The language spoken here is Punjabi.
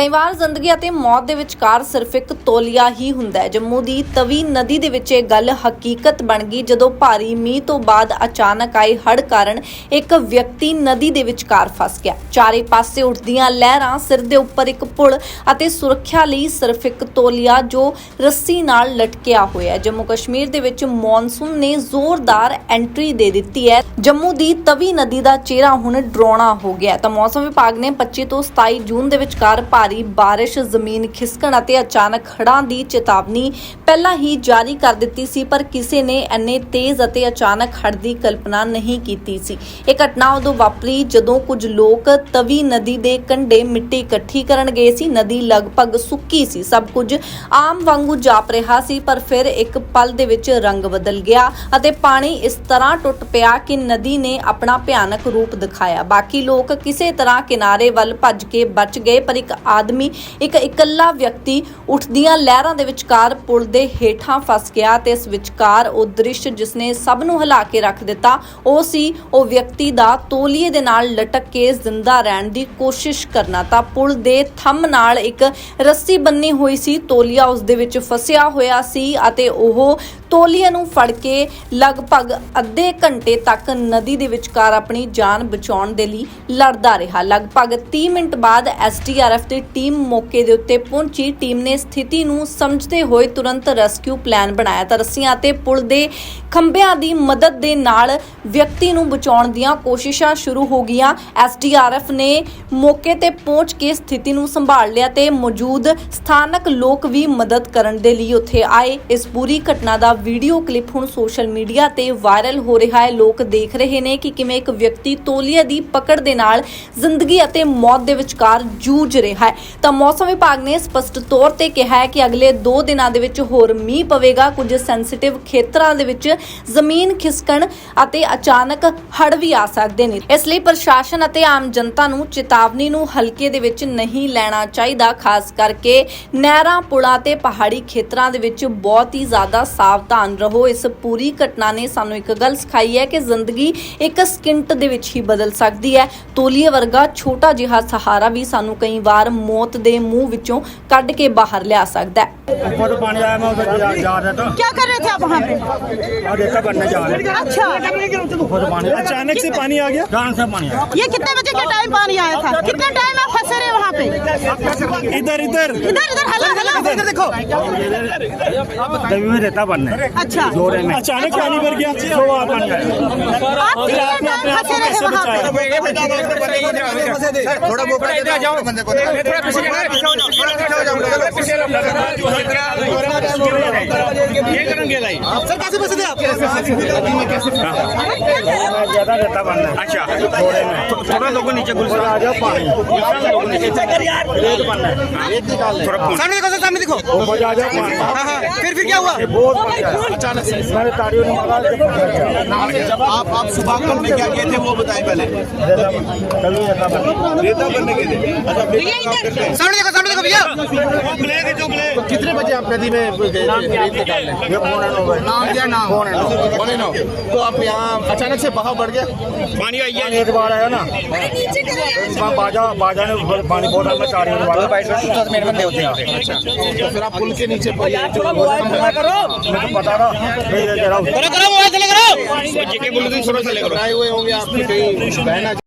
ਕਈ ਵਾਰ ਜ਼ਿੰਦਗੀ ਅਤੇ ਮੌਤ ਦੇ ਵਿਚਕਾਰ ਸਿਰਫ ਇੱਕ ਤੋਲੀਆ ਹੀ ਹੁੰਦਾ ਹੈ। ਜੰਮੂ ਦੀ ਤਵੀ ਨਦੀ ਦੇ ਵਿੱਚ ਇਹ ਗੱਲ ਹਕੀਕਤ ਬਣ ਗਈ ਜਦੋਂ ਭਾਰੀ ਮੀਂਹ ਤੋਂ ਬਾਅਦ ਅਚਾਨਕ ਆਏ ਹੜ੍ਹ ਕਾਰਨ ਇੱਕ ਵਿਅਕਤੀ ਨਦੀ ਦੇ ਵਿਚਕਾਰ ਫਸ ਗਿਆ। ਚਾਰੇ ਪਾਸੇ ਉੱਠਦੀਆਂ ਲਹਿਰਾਂ, ਸਿਰ ਦੇ ਉੱਪਰ ਇੱਕ ਪੁਲ ਅਤੇ ਸੁਰੱਖਿਆ ਲਈ ਸਿਰਫ ਇੱਕ ਤੋਲੀਆ ਜੋ ਰੱਸੀ ਨਾਲ ਲਟਕਿਆ ਹੋਇਆ ਹੈ। ਜੰਮੂ ਕਸ਼ਮੀਰ ਦੇ ਵਿੱਚ ਮੌਨਸੂਨ ਨੇ ਜ਼ੋਰਦਾਰ ਐਂਟਰੀ ਦੇ ਦਿੱਤੀ ਹੈ। ਜੰਮੂ ਦੀ ਤਵੀ ਨਦੀ ਦਾ ਚਿਹਰਾ ਹੁਣ ਡਰਾਉਣਾ ਹੋ ਗਿਆ ਤਾਂ ਮੌਸਮ ਵਿਭਾਗ ਨੇ 25 ਤੋਂ 27 ਜੂਨ ਦੇ ਵਿਚਕਾਰ ਭਾਰੀ ਬਾਰਿਸ਼, ਜ਼ਮੀਨ ਖਿਸਕਣ ਅਤੇ ਅਚਾਨਕ ਹੜ੍ਹਾਂ ਦੀ ਚੇਤਾਵਨੀ ਪਹਿਲਾਂ ਹੀ ਜਾਰੀ ਕਰ ਦਿੱਤੀ ਸੀ, ਪਰ ਕਿਸੇ ਨੇ ਇੰਨੇ ਤੇਜ਼ ਅਤੇ ਅਚਾਨਕ ਹੜ੍ਹ ਦੀ ਕਲਪਨਾ ਨਹੀਂ ਕੀਤੀ ਸੀ। ਇਹ ਘਟਨਾ ਉਦੋਂ ਵਾਪਰੀ ਜਦੋਂ ਕੁਝ ਲੋਕ ਤਵੀ ਨਦੀ ਦੇ ਕੰਢੇ ਮਿੱਟੀ ਇਕੱਠੀ ਕਰਨ ਗਏ ਸੀ। ਨਦੀ ਲਗਭਗ ਸੁੱਕੀ ਸੀ, ਸਭ ਕੁਝ ਆਮ ਵਾਂਗੂ ਜਾਪ ਰਿਹਾ ਸੀ, ਪਰ ਫਿਰ ਇੱਕ ਪਲ ਦੇ ਵਿੱਚ ਰੰਗ ਬਦਲ ਗਿਆ ਅਤੇ ਪਾਣੀ ਇਸ ਤਰ੍ਹਾਂ ਟੁੱਟ ਪਿਆ ਕਿ ਨਦੀ ਨੇ ਆਪਣਾ ਭਿਆਨਕ ਰੂਪ ਦਿਖਾਇਆ। ਬਾਕੀ ਲੋਕ ਕਿਸੇ ਤਰ੍ਹਾਂ ਕਿਨਾਰੇ ਵੱਲ ਭੱਜ ਕੇ ਬਚ ਗਏ, ਪਰ ਇੱਕ ਆਦਮੀ ਇੱਕ ਇਕੱਲਾ ਵਿਅਕਤੀ ਉੱਠਦੀਆਂ ਲਹਿਰਾਂ ਦੇ ਵਿਚਕਾਰ ਪੁਲ ਦੇ ਹੇਠਾਂ ਫਸ ਗਿਆ ਤੇ ਇਸ ਵਿਚਕਾਰ ਉਹ ਦ੍ਰਿਸ਼ ਜਿਸਨੇ ਸਭ ਨੂੰ ਹਿਲਾ ਕੇ ਰੱਖ ਦਿੱਤਾ, ਉਹ ਸੀ ਉਹ ਵਿਅਕਤੀ ਦਾ ਤੋਲੀਏ ਦੇ ਨਾਲ ਲਟਕ ਕੇ ਜ਼ਿੰਦਾ ਰਹਿਣ ਦੀ ਕੋਸ਼ਿਸ਼ ਕਰਨਾ। ਤਾਂ ਪੁਲ ਦੇ ਥੰਮ ਨਾਲ ਇੱਕ ਰੱਸੀ ਬੰਨੀ ਹੋਈ ਸੀ, ਤੋਲੀਆ ਉਸ ਦੇ ਵਿੱਚ ਫਸਿਆ ਹੋਇਆ ਸੀ ਅਤੇ ਉਹ ਤੋਲੀਏ ਨੂੰ ਫੜ ਕੇ ਲਗਭਗ ਅੱਧੇ ਘੰਟੇ ਤੱਕ ਨਦੀ ਦੇ ਵਿਚਕਾਰ ਆਪਣੀ ਜਾਨ ਬਚਾਉਣ ਦੇ ਲਈ ਲੜਦਾ ਰਿਹਾ। ਲਗਭਗ 30 ਮਿੰਟ ਬਾਅਦ ਐਸਡੀਆਰਐਫ ਦੀ ਟੀਮ ਮੌਕੇ ਦੇ ਉੱਤੇ ਪਹੁੰਚੀ। ਟੀਮ ਨੇ ਸਥਿਤੀ ਨੂੰ ਸਮਝਦੇ ਹੋਏ ਤੁਰੰਤ ਰੈਸਕਿਊ ਪਲਾਨ ਬਣਾਇਆ। ਤਾਂ ਰੱਸੀਆਂ ਅਤੇ ਪੁਲ ਦੇ ਖੰਭਿਆਂ ਦੀ ਮਦਦ ਦੇ ਨਾਲ ਵਿਅਕਤੀ ਨੂੰ ਬਚਾਉਣ ਦੀਆਂ ਕੋਸ਼ਿਸ਼ਾਂ ਸ਼ੁਰੂ ਹੋ ਗਈਆਂ। ਐਸਡੀਆਰਐਫ ਨੇ ਮੌਕੇ ਤੇ ਪਹੁੰਚ ਕੇ ਸਥਿਤੀ ਨੂੰ ਸੰਭਾਲ ਲਿਆ ਤੇ ਮੌਜੂਦ ਸਥਾਨਕ ਲੋਕ ਵੀ ਮਦਦ ਕਰਨ ਦੇ ਲਈ ਉੱਥੇ ਆਏ। ਇਸ ਪੂਰੀ ਘਟਨਾ ਦਾ ਵੀਡੀਓ ਕਲਿੱਪ ਹੁਣ ਸੋਸ਼ਲ ਮੀਡੀਆ ਤੇ ਵਾਇਰਲ ਹੋ ਰਿਹਾ ਹੈ। ਲੋਕ ਦੇਖ ਰਹੇ ਨੇ ਕਿ ਕਿਵੇਂ ਇੱਕ ਵਿਅਕਤੀ ਤੋਲੀਏ ਦੀ ਪਕੜ ਦੇ ਨਾਲ ਜ਼ਿੰਦਗੀ ਅਤੇ ਮੌਤ ਦੇ ਵਿਚਕਾਰ ਜੂਝ ਰਿਹਾ ਹੈ। ਤਾਂ ਮੌਸਮ ਵਿਭਾਗ ਨੇ ਸਪਸ਼ਟ ਤੌਰ ਤੇ ਕਿਹਾ ਹੈ ਕਿ ਅਗਲੇ 2 ਦਿਨਾਂ ਦੇ ਵਿੱਚ ਹੋਰ ਮੀਂਹ ਪਵੇਗਾ। ਕੁਝ ਸੈਂਸਿਟਿਵ ਖੇਤਰਾਂ ਦੇ ਵਿੱਚ ਜ਼ਮੀਨ ਖਿਸਕਣ ਅਤੇ ਅਚਾਨਕ ਹੜ੍ਹ ਵੀ ਆ ਸਕਦੇ ਨੇ ਇਸ ਲਈ ਪ੍ਰਸ਼ਾਸਨ ਅਤੇ ਆਮ ਜਨਤਾ ਨੂੰ ਚੇਤਾਵਨੀ ਨੂੰ ਹਲਕੇ ਦੇ ਵਿੱਚ ਨਹੀਂ ਲੈਣਾ ਚਾਹੀਦਾ ਖਾਸ ਕਰਕੇ ਨਹਿਰਾਂ ਪੁਲਾਂ ਤੇ ਪਹਾੜੀ ਖੇਤਰਾਂ ਦੇ ਵਿੱਚ ਬਹੁਤ ਹੀ ਜ਼ਿਆਦਾ ਸਾਵਧਾਨ ਰਹੋ ਇਸ ਪੂਰੀ ਘਟਨਾ ਨੇ ਸਾਨੂੰ ਇੱਕ ਗੱਲ ਸਿਖਾਈ ਹੈ ਕਿ ਜ਼ਿੰਦਗੀ ਇੱਕ ਸਕਿੰਟ ਦੇ ਵਿੱਚ ਹੀ ਬਦਲ ਸਕਦੀ ਹੈ ਤੋਲੀਏ ਵਰਗਾ ਛੋਟਾ ਜਿਹਾ ਸਹਾਰਾ ਵੀ ਸਾਨੂੰ ਕਈ ਵਾਰ ਮੌਤ ਦੇ ਮੂੰਹ ਵਿੱਚੋਂ ਕੱਢ ਕੇ ਬਾਹਰ ਲਿਆ ਸਕਦਾ ਹੈ ऊपर पानी आया मैं उधर जा, जा रहा था क्या कर रहे थे आप वहाँ पे और देखा बनने जा रहे थे अच्छा ऊपर पानी अचानक से पानी आ गया जान से पानी आया ये कितने बजे के टाइम पानी आया था कितने इधर इधर इधर इधर हला हला इधर देखो दबी में रहता बनने अच्छा जोरे में अचानक पानी भर गया दो आया आप कितने टाइम फंसे रहे वहाँ पे थोड़ा मौका दे दो जाओ बंदे को थोड़ा पीछे जाओ पीछे जाओ ये करेंगे लाई सर कैसे फंसे थे आप ज़्यादा रहता बनने अच्छा में थोड़ा लोगों नीचे गुल आ जाओ पानी रेत बनना थोड़ा सामने देखो सर सामने देखो ऊपर जा जाओ पानी हाँ हाँ फिर फिर क्या हुआ ये बहुत अचानक से मैंने तारियों निकाला आप आप सुबह को में क्या किए थे वो बताएं पहले कभी रहता बनने रेता बनने के लिए अच्छा सामने देखो सामने देखो भैया कितने बजे आप नदी में तो आप यहाँ अचानक से बहाव बढ़ गया पानी एक बार आया ना वहाँ बाजा बाजा ने पानी बहुत आता चार मेरे बंदे होते हैं फिर आप पुल के नीचे बता रहा हूँ करो मोबाइल चले करो हुए होंगे आपके कहीं बहना